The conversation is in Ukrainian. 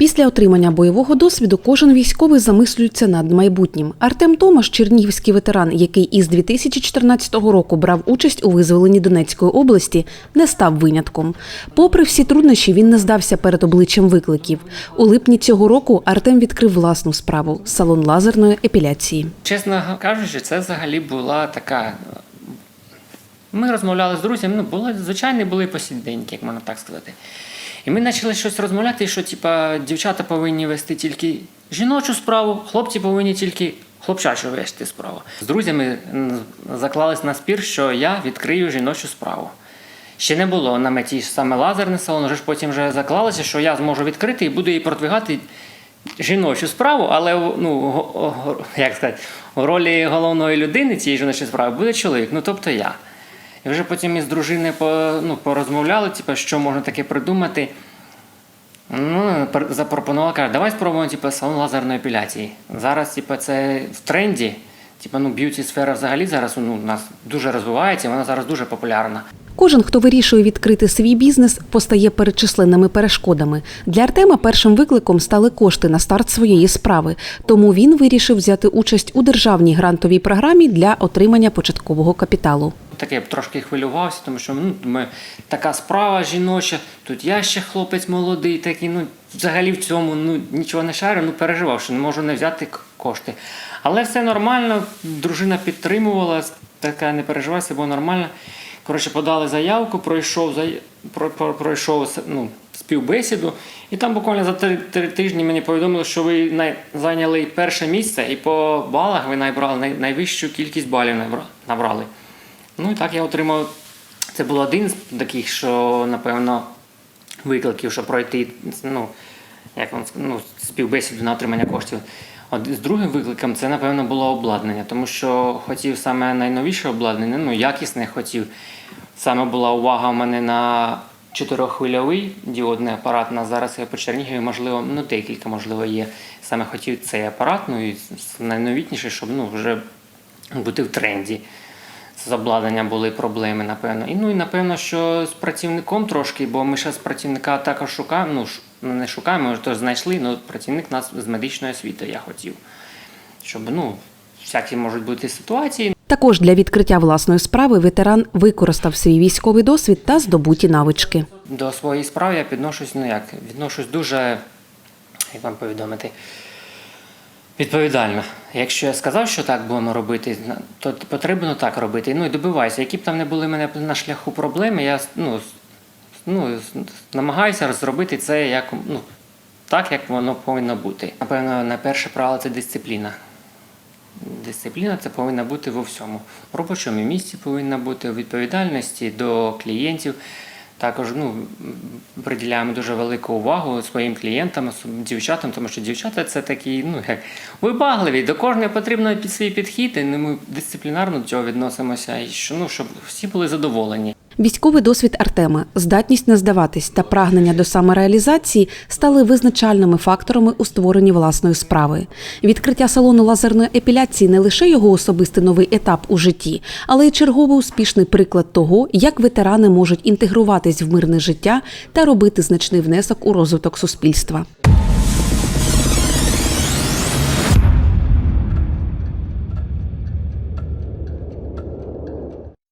Після отримання бойового досвіду кожен військовий замислюється над майбутнім. Артем Томаш, чернігівський ветеран, який із 2014 року брав участь у визволенні Донецької області, не став винятком. Попри всі труднощі, він не здався перед обличчям викликів. У липні цього року Артем відкрив власну справу салон лазерної епіляції. Чесно кажучи, це взагалі була така. Ми розмовляли з друзями, ну, були, звичайні були посіденьки, як можна так сказати. І ми почали щось розмовляти, що типа, дівчата повинні вести тільки жіночу справу, хлопці повинні тільки хлопчачу вести справу. З друзями заклались на спір, що я відкрию жіночу справу. Ще не було на меті саме лазерний салон, вже ж потім вже заклалося, що я зможу відкрити і буду її продвигати жіночу справу, але ну, як сказати, у ролі головної людини цієї жіночої справи буде чоловік, ну тобто я. І вже потім із дружиною по, ну, порозмовляли, типу, що можна таке придумати. Ну, пр- запропонувала, каже, давай спробуємо типу, салон лазерної епіляції. Зараз типу, це в тренді. Типу, ну, б'юті сфера взагалі зараз ну, у нас дуже розвивається, вона зараз дуже популярна. Кожен, хто вирішує відкрити свій бізнес, постає перед численними перешкодами. Для Артема першим викликом стали кошти на старт своєї справи. Тому він вирішив взяти участь у державній грантовій програмі для отримання початкового капіталу. Таке я б трошки хвилювався, тому що ну, думаю, така справа жіноча, тут я ще хлопець молодий, такий, ну взагалі в цьому ну, нічого не шарю, ну переживав, що не можу не взяти кошти. Але все нормально, дружина підтримувала, така не переживай, все було нормально. Коротше, подали заявку, пройшов, пройшов ну, співбесіду, і там буквально за три, три тижні мені повідомили, що ви най... зайняли перше місце, і по балах ви набрали най... найвищу кількість балів набрали. Ну і так я отримав. Це був один з таких, що, напевно, викликів, щоб пройти ну, як вам ну, співбесіду на отримання коштів. От з другим викликом це, напевно, було обладнання, тому що хотів саме найновіше обладнання, ну, якісне хотів. Саме була увага у мене на чотирьоххвильовий діодний апарат. На зараз я по Чернігові, можливо, ну декілька, можливо, є. Саме хотів цей апарат, ну і найновітніший, щоб ну, вже бути в тренді з обладнанням були проблеми, напевно. І ну і напевно, що з працівником трошки, бо ми ще з працівника також шукаємо. Ну, ну, не шукаємо, ми то знайшли, але працівник нас з медичної освіти я хотів. Щоб ну, всякі можуть бути ситуації. Також для відкриття власної справи ветеран використав свій військовий досвід та здобуті навички. До своєї справи я підношусь, ну як, відношусь дуже, як вам повідомити, відповідально. Якщо я сказав, що так будемо робити, то потрібно так робити. Ну і добивайся. Які б там не були мене на шляху проблеми, я ну, ну, намагаюся зробити це як, ну, так, як воно повинно бути. Напевно, найперше правило це дисципліна. Дисципліна це повинна бути во всьому. В робочому місці повинна бути у відповідальності до клієнтів. Також ну, приділяємо дуже велику увагу своїм клієнтам, дівчатам, тому що дівчата це такі, ну як вибагливі. До кожного потрібно під свій підхід, і ми дисциплінарно до цього відносимося, і що ну, щоб всі були задоволені. Військовий досвід Артема, здатність не здаватись та прагнення до самореалізації стали визначальними факторами у створенні власної справи. Відкриття салону лазерної епіляції не лише його особистий новий етап у житті, але й черговий успішний приклад того, як ветерани можуть інтегруватись в мирне життя та робити значний внесок у розвиток суспільства.